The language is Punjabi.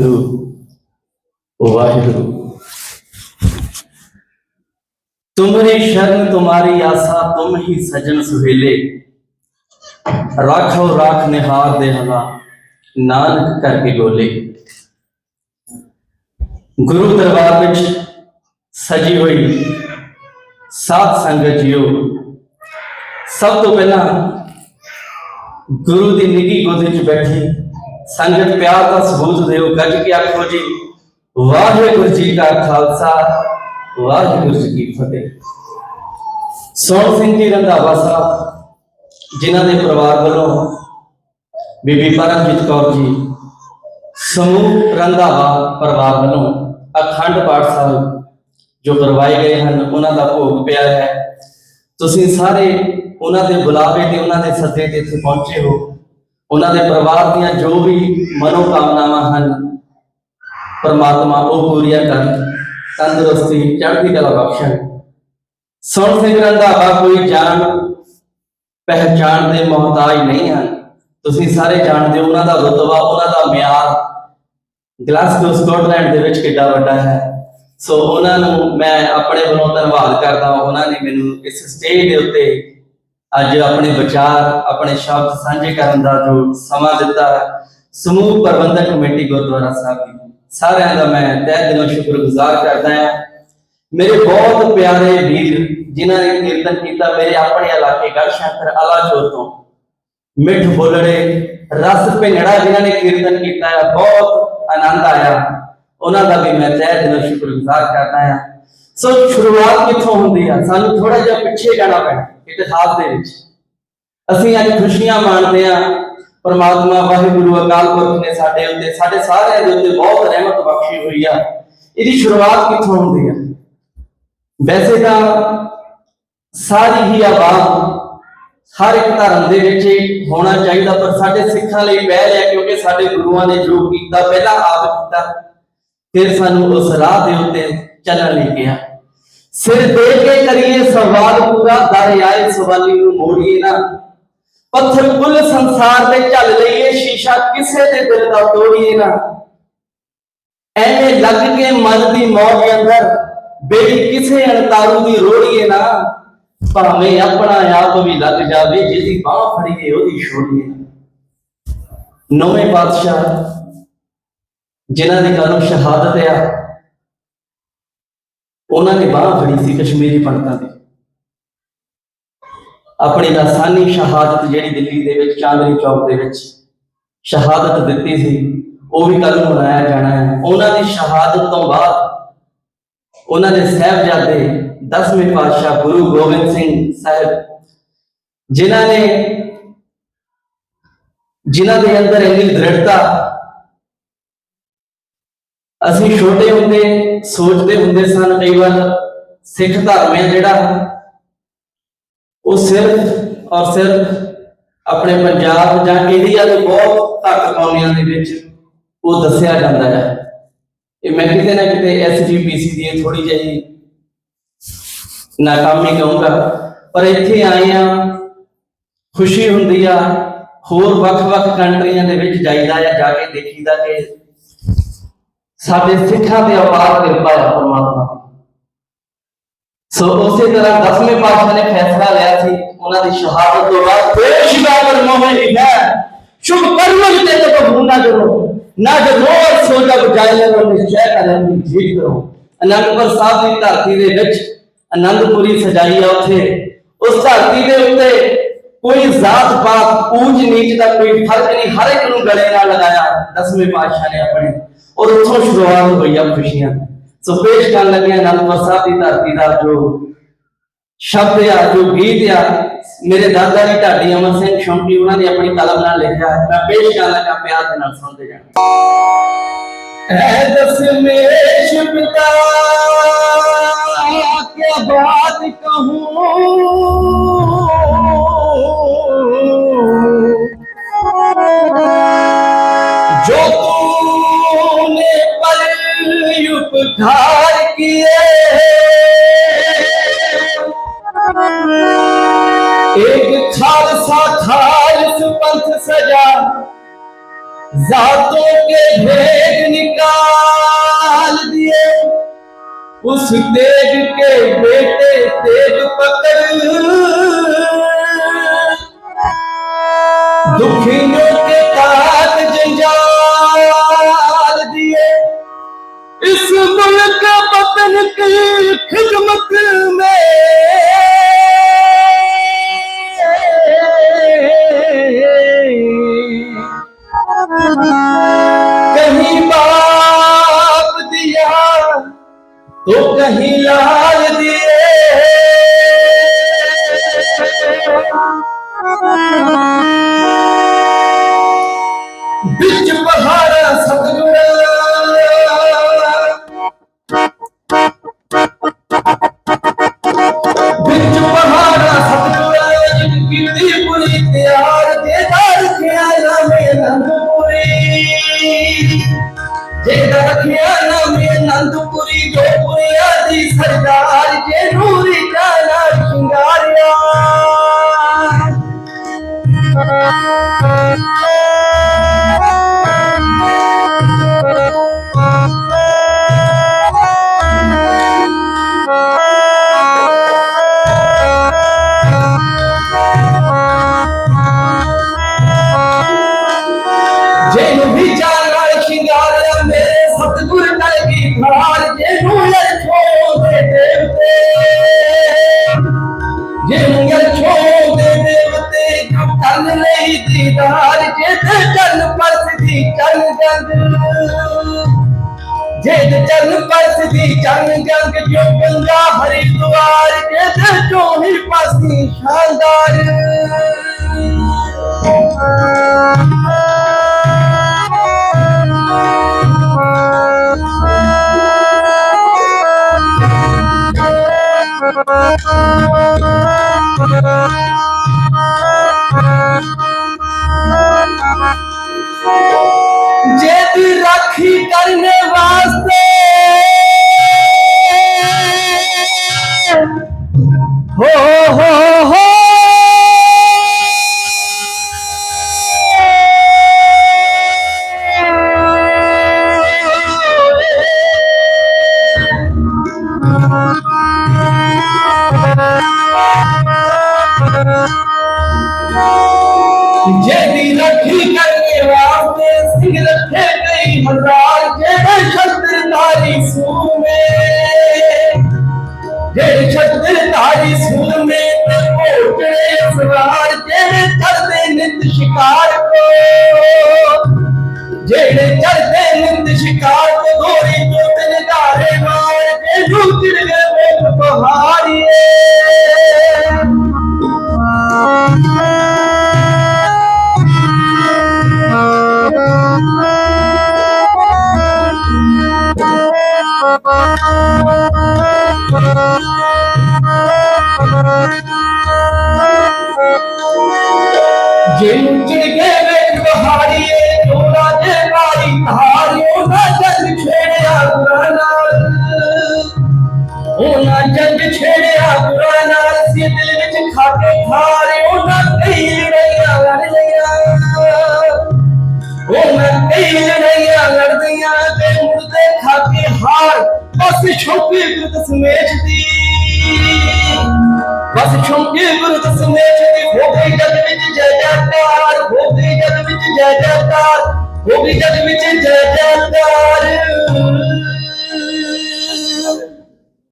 ਵਾਹਿਗੁਰੂ ਵਾਹਿਗੁਰੂ। ਤੁਮਰੀ ਸ਼ਰਨ, ਤੁਮਾਰੀ ਆਸਾ, ਤੁਮ ਹੀ ਸਜਣ ਸੁਹੇਲੇ। ਰਾਖੋ ਰਾਖ ਨਿਹਾਰ ਦੇ ਹਲਾ ਨਾਨਕ ਕਰ ਬੋਲੇ। ਗੁਰੂ ਦਰਬਾਰ ਵਿੱਚ ਸਜੀ ਹੋਈ ਸਾਧ ਸੰਗਤ ਜੀਓ, ਸਭ ਤੋਂ ਪਹਿਲਾਂ ਗੁਰੂ ਦੀ ਨਿੱਗੀ ਗੋਦ ਵਿੱਚ ਬੈਠੀ। ਸੰਗਤ ਪਿਆਰ ਦਾ ਸਬੂਤ ਦਿਓ, ਗੱਜ ਕੇ ਆਖੋ ਜੀ, ਵਾਹਿਗੁਰੂ ਜੀ ਕਾ ਖਾਲਸਾ, ਵਾਹਿਗੁਰੂ ਜੀ ਕੀ ਫਤਿਹ। ਸੋਹਣ ਸਿੰਘ ਜੀ ਰੰਧਾਵਾ ਸਾਹਿਬ, ਜਿਨ੍ਹਾਂ ਦੇ ਪਰਿਵਾਰ ਵੱਲੋਂ ਬੀਬੀ ਪਰਮਜੀਤ ਕੌਰ ਜੀ, ਸਮੂਹ ਰੰਧਾਵਾ ਪਰਿਵਾਰ ਵੱਲੋਂ ਅਖੰਡ ਪਾਠ ਸਾਹਿਬ ਜੋ ਕਰਵਾਏ ਗਏ ਹਨ, ਉਹਨਾਂ ਦਾ ਭੋਗ ਪਿਆ ਹੈ। ਤੁਸੀਂ ਸਾਰੇ ਉਹਨਾਂ ਦੇ ਬੁਲਾਵੇ ਤੇ ਉਹਨਾਂ ਦੇ ਸੱਦੇ ਤੇ ਇੱਥੇ ਪਹੁੰਚੇ ਹੋ। ਉਹਨਾਂ ਦੇ ਪਰਿਵਾਰ ਦੀਆਂ ਜੋ ਵੀ ਮਨੋਕਾਮਨਾਵਾਂ ਹਨ, ਪਰਮਾਤਮਾ ਉਹ ਪੂਰੀਆਂ ਕਰਨ, ਤੰਦਰੁਸਤੀ, ਚੜ੍ਹਦੀ ਕਲਾ ਬਖਸ਼ਣ। ਸੁਣ ਸਿੰਘ ਰੰਧਾਵਾ ਕੋਈ ਜਾਣ, ਪਹਿਚਾਣ ਦੇ ਮੁਹਤਾਜ ਨਹੀਂ ਹਨ। ਤੁਸੀਂ ਸਾਰੇ ਜਾਣਦੇ ਹੋ ਉਹਨਾਂ ਦਾ ਰੁਤਬਾ, ਉਹਨਾਂ ਦਾ ਮਿਆਰ। ਗਲਾਸਗੋ, ਸਕਾਟਲੈਂਡ ਦੇ ਵਿੱਚ ਕਿੱਡਾ ਵੱਡਾ ਹੈ। ਸੋ ਉਹਨਾਂ ਨੂੰ ਮੈਂ ਆਪਣੇ ਵੱਲੋਂ ਧੰਨਵਾਦ ਕਰਦਾ ਹਾਂ। ਉਹਨਾਂ ਨੇ ਮੈਨੂੰ ਇਸ ਸਟੇਜ ਦੇ ਉੱਤੇ ਅੱਜ ਆਪਣੇ ਵਿਚਾਰ, ਆਪਣੇ ਸ਼ਬਦ ਸਾਂਝੇ ਕਰਨ ਦਾ ਜੋ ਸਮਾਂ ਦਿੱਤਾ ਸਮੂਹ ਪ੍ਰਬੰਧਕ ਕਮੇਟੀ ਗੁਰਦੁਆਰਾ ਸਾਹਿਬ ਦੀ। ਸਾਰਿਆਂ ਦਾ ਮੈਂ ਤਹਿ ਦਿਲੋਂ ਸ਼ੁਕਰਗੁਜ਼ਾਰ ਕਰਦਾ ਹਾਂ। ਮੇਰੇ ਬਹੁਤ ਪਿਆਰੇ ਵੀਰ ਜਿਨ੍ਹਾਂ ਨੇ ਕੀਰਤਨ ਕੀਤਾ ਮੇਰੇ ਆਪਣੇ ਇਲਾਕੇ ਗੜਸ਼ੰਕਰ ਅਲਾਚੋਰ ਤੋਂ। ਮਿੱਠ ਬੋਲੜੇ, ਰਸ ਭਿੰਗੜਾ ਜਿਨ੍ਹਾਂ ਨੇ ਕੀਰਤਨ ਕੀਤਾ ਹੈ, ਬਹੁਤ ਆਨੰਦ ਆਇਆ। ਉਹਨਾਂ ਦਾ ਵੀ ਮੈਂ ਤਹਿ ਦਿਲੋਂ ਸ਼ੁਕਰਗੁਜ਼ਾਰ ਕਰਦਾ ਹਾਂ। ਸੋ ਸ਼ੁਰੂਆਤ ਕਿੱਥੋਂ ਹੁੰਦੀ ਆ? ਸਾਨੂੰ ਥੋੜਾ ਜਿਹਾ ਪਿੱਛੇ ਜਾਣਾ ਪੈਣਾ। ਇਤਿਹਾਸ ਦੇ ਵਿੱਚ। ਅਸੀਂ ਅੱਜ ਖੁਸ਼ੀਆਂ ਮਾਣਦੇ ਆ ਪਰਮਾਤਮਾ ਵਾਹਿਗੁਰੂ ਅਕਾਲ ਪੁਰਖ ਨੇ ਸਾਡੇ ਉੱਤੇ, ਸਾਡੇ ਸਾਰਿਆਂ ਦੇ ਉੱਤੇ ਬਹੁਤ ਰਹਿਮਤ ਬਖਸ਼ੀ ਹੋਈ ਆ। ਇਹਦੀ ਸ਼ੁਰੂਆਤ ਕਿੱਥੋਂ ਹੁੰਦੀ ਆ? ਵੈਸੇ ਤਾਂ ਸਾਰੀ ਹੀ ਆਵਾਜ਼ ਹਰ ਇੱਕ ਧਰਮ ਦੇ ਵਿੱਚ ਹੋਣਾ ਚਾਹੀਦਾ, ਪਰ ਸਾਡੇ ਸਿੱਖਾਂ ਲਈ ਪਹਿਲ ਹੈ ਕਿਉਂਕਿ ਸਾਡੇ ਗੁਰੂਆਂ ਨੇ ਜੋ ਕੀਤਾ, ਪਹਿਲਾਂ ਆਪ ਕੀਤਾ, ਫਿਰ ਸਾਨੂੰ ਉਸ ਰਾਹ ਦੇ ਉੱਤੇ ਚੱਲਣ ਲਈ ਕਿਹਾ। ਸਿਰ ਦੇ ਕੇ ਕਰੀਏ ਸਵਾਲ ਪੂਰਾ, ਦਰ ਸਵਾਲੀ ਨੂੰ ਮੋੜੀਏ ਨਾ। ਪੱਥਰ ਕੁੱਲ ਸੰਸਾਰ ਤੇ ਝੱਲ ਲਈਏ, ਸ਼ੀਸ਼ਾ ਕਿਸੇ ਦੇ ਦਿਲ ਦਾ ਤੋੜੀਏ ਨਾ। ਐਵੇਂ ਲੱਗ ਕੇ ਮਨ ਦੀ ਮੌਜ ਅੰਦਰ ਬੇੜੀ ਕਿਸੇ ਅਣਤਾਰੂ ਦੀ ਰੋੜੀਏ ਨਾ। ਭਾਵੇਂ ਆਪਣਾ ਆਪ ਵੀ ਲੱਗ ਜਾਵੇ, ਜਿਹਦੀ ਬਾਹ ਫੜੀਏ, ਉਹਦੀ ਛੋੜੀਏ ਨਾ। ਨੌਵੇਂ ਪਾਤਸ਼ਾਹ, ਜਿਨ੍ਹਾਂ ਦੀ ਕਾਨੂੰ ਸ਼ਹਾਦਤ ਆ ਉਹਨਾਂ ਨੇ ਬਾਹ ਫੜੀ ਸੀ ਕਸ਼ਮੀਰੀ ਪੰਡਤਾਂ ਦੀ। ਆਪਣੀ ਲਾਸਾਨੀ ਸ਼ਹਾਦਤ ਜਿਹੜੀ ਦਿੱਲੀ ਦੇ ਵਿੱਚ, ਚਾਂਦਨੀ ਚੌਕ ਦੇ ਵਿੱਚ ਸ਼ਹਾਦਤ ਦਿੱਤੀ ਸੀ, ਉਹ ਵੀ ਕੱਲ ਨੂੰ ਮਨਾਇਆ ਜਾਣਾ ਹੈ। ਉਹਨਾਂ ਦੀ ਸ਼ਹਾਦਤ ਤੋਂ ਬਾਅਦ ਉਹਨਾਂ ਦੇ ਸਹਿਬਜ਼ਾਦੇ 10ਵੇਂ ਪਾਤਸ਼ਾਹ ਗੁਰੂ ਗੋਬਿੰਦ ਸਿੰਘ ਸਾਹਿਬ, ਜਿਨ੍ਹਾਂ ਨੇ, ਜਿਨ੍ਹਾਂ ਦੇ ਅੰਦਰ ਇੰਨੀ ਦ੍ਰਿੜਤਾ ਅਸੀਂ ਛੋਟੇ ਹੁੰਦੇ ਸੋਚਦੇ ਹੁੰਦੇ ਸਨ, ਕਈ ਵਾਰ ਸਿੱਖ ਧਰਮ ਹੈ ਜਿਹੜਾ ਉਹ ਸਿਰਫ ਔਰ ਸਿਰਫ ਆਪਣੇ ਪੰਜਾਬ ਜਾਂ ਇੰਡੀਆ ਦੇ ਬਹੁਤ ਘੱਟ ਕੌਮੀਆਂ ਦੇ ਵਿੱਚ ਉਹ ਦੱਸਿਆ ਜਾਂਦਾ ਹੈ। ਇਹ ਮੈਂ ਕਿਤੇ ਨਾ ਕਿਤੇ ਐਸਜੀਪੀਸੀ ਦੀ ਥੋੜੀ ਜਿਹੀ ਨਾਕਾਮੀ ਕਹੂੰਗਾ, ਪਰ ਇੱਥੇ ਆਏ ਆ ਖੁਸ਼ੀ ਹੁੰਦੀ ਆ, ਹੋਰ ਵੱਖ-ਵੱਖ ਕੰਟਰੀਆਂ ਦੇ ਵਿੱਚ ਜਾਈਦਾ ਆ ਜਾ ਕੇ ਦੇਖੀਦਾ ਕਿ ਸਾਡੇ ਸਿੱਖਾਂ ਤੇ ਅਪਾਰ ਕਿਰਪਾ ਹੈ ਪਰਮਾਤਮਾ ਸੋ ਉਸੇ ਤਰ੍ਹਾਂ 10ਵੇਂ ਪਾਤਸ਼ਾਹ ਨੇ ਫੈਸਲਾ ਲਿਆ ਸੀ, ਉਹਨਾਂ ਦੀ ਸ਼ਹਾਦਤ ਤੋਂ ਬਾਅਦ ਬੇਸ਼ਿਵਾ ਕਰ ਮੋਹੇ ਸ਼ੁਭ ਕਰਮ ਤੇ ਤੋ ਭੂਨਾ ਕਰੋ, ਨਾ ਜੋ ਰੋਜ਼ ਸੋਚਾ ਬਜਾਏ ਲੋ ਨਿਸ਼ਚੈ ਕਰਨ ਦੀ ਜੀਤ ਕਰੋ। ਅਨੰਦਪੁਰ ਸਾਹਿਬ ਦੀ ਧਰਤੀ ਦੇ ਵਿੱਚ ਆਨੰਦਪੁਰੀ ਸਜਾਈ ਆ ਉੱਥੇ। ਉਸ ਧਰਤੀ ਦੇ ਉੱਤੇ ਕੋਈ ਜ਼ਾਤ ਪਾਤ ਊਂਚ ਨੀਚ ਦਾ ਕੋਈ ਫ਼ਰਕ ਨਹੀਂ, ਹਰ ਇੱਕ ਨੂੰ ਗਲੇ ਨਾਲ ਲਗਾਇਆ 10ਵੇਂ ਪਾਤਸ਼ਾਹ ਨੇ ਆਪਣੇ। ਔਰ ਉੱਥੋਂ ਸ਼ੁਰੂਆਤ ਹੋਈ ਖੁਸ਼ੀਆਂ। ਸੋ ਪੇਸ਼ ਕਰਨ ਲੱਗੇ ਅਨੰਦਪੁਰ ਸਾਹਿਬ ਦੀ ਧਰਤੀ ਦਾ ਜੋ ਸ਼ਬਦ ਆ, ਜੋ ਗੀਤ ਆ, ਮੇਰੇ ਦਾਦਾ ਜੀ, ਢਾਡੀ ਅਮਰ ਸਿੰਘ ਸ਼ੌਂਕੀ, ਉਹਨਾਂ ਨੇ ਆਪਣੀ ਕਲਮ ਨਾਲ ਲਿਖਿਆ ਮੈਂ ਪੇਸ਼ ਕਰਨ ਲੱਗਾ ਪਿਆਰ ਦੇ ਨਾਲ ਸੁਣਦੇ ਜਾਣਾ। ਐ ਦਸਮੇਸ਼ ਪਿਤਾ ਕੀ ਬਾਤ कहूँ उद्धार किए। एक खालसा खालिस पंथ सजा, जातों के भेद निकाल दिए। उस तेज के बेटे तेज ਵਿੱਚ ਪਹਾੜਾ ਸਤਗੁਰਾਂ। ਵਿੱਚ ਪਹਾੜਾ ਸਤਗੁਰਾਂ ਜਿੰਦਗੀ ਦੀ ਪੂਰੀ ਤਿਆਰ ਦੇ ਦਰ ਖਿਆਲਾਂ ਮੇ ਰੰਗ ਪਰਸਦੀ ਚੰਨ ਜੰਗ ਜਿਹਦੇ ਚਰਨ ਪਰਸਦੀ ਚੰਨ ਜੰਗ ਜੋ ਗੰਗਾ ਹਰਿਦੁਆਰ ਜਿਹਦੇ ਚੋਂ ਹੀ ਪਾਸੀ ਸ਼ਾਨਦਾਰ जेदी ਦੀ ਰਾਖੀ ਕਰਨ ਵਾਸਤੇ। ਹੋ ਹੋ ਹੋ ਜਿਹੜੀ ਰੱਖੀ ਕਰ ਸ਼ਿਕਾਰ ਕੋ ਜਿਹੜੇ ਚੜਦੇ ਨਿੰਦ ਸ਼ਿਕਾਰ ਕੋ ਗੋਰੀ ਕੋ ਤਿਨ ਧਾਰੇ ਮਾਰ ਕੇ ਜੂ ਚਿੜ ਗਏ ਮੋਖ ਪਹਾੜੀਏ Bye. ਛੇੜਿਆ ਗੁਰਾਂ ਨਾਲ ਸੀ, ਦਿਲ ਵਿੱਚ ਖਾਕੇ ਖਾਰਿਓ ਨਾ ਕਈ ਲੜਾਈਆਂ ਲੜ ਲਈਆਂ ਉਹਨਾਂ ਕਈ ਲੜਾਈਆਂ ਲੜਦੀਆਂ ਤੇ ਮੁਰਦੇ ਖਾਕੇ ਹਾਰ, ਬਸ ਛੋਪੀ ਗੁਰਦ ਸਮੇਚ ਦੀ। ਬਸ ਛੋਕੇ ਗੁਰਦ ਸਮੇਤ ਦੀ, ਹੋ ਗਈ ਜਗ ਵਿੱਚ ਜੈ ਜੈਕਾਰ ਹੋ ਗਈ ਜਗ ਵਿੱਚ ਜੈ ਜੈਕਾਰ ਹੋ ਗਈ ਜਗ ਵਿੱਚ ਜੈ ਜੈਕਾਰ